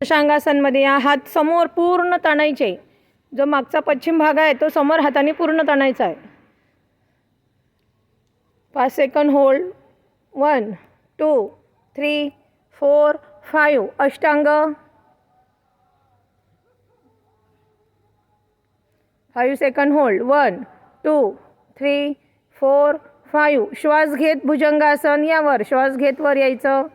शशांगासनमध्ये या हात समोर पूर्ण ताणायचे. जो मागचा पश्चिम भाग आहे तो समोर हाताने पूर्ण ताणायचा आहे. पाच second hold one two three four five अष्टांग. Five second hold one two three four five श्वास घेत भुजंगासन यावर. श्वास घेत वर यायचं.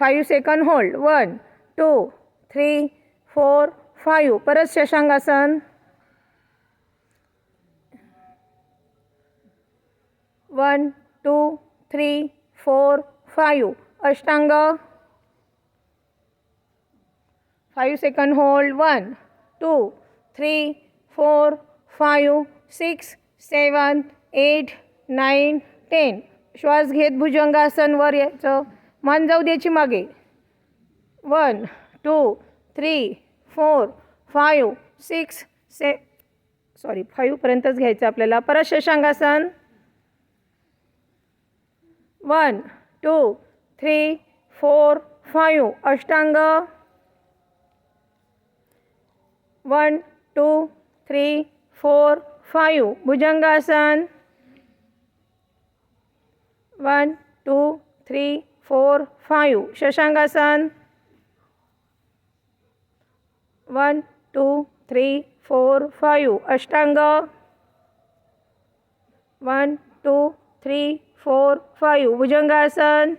Five second hold one two three four five. परत शशांगासन one two three four five. अष्टांग. Five second hold. One two three four five six seven eight nine ten. श्वास घेत भुजंगासन वर यायचं. मान जाऊ द्यायची मागे. One two three four five six से सॉरी फाईव्हपर्यंतच घ्यायचं आपल्याला. परत शशांगासन one two three four five अष्टांग. One two three four five भुजंगासन. One two three four five शशांगासन one two three four five. अष्टांग. One two three four five. भुजंगासन.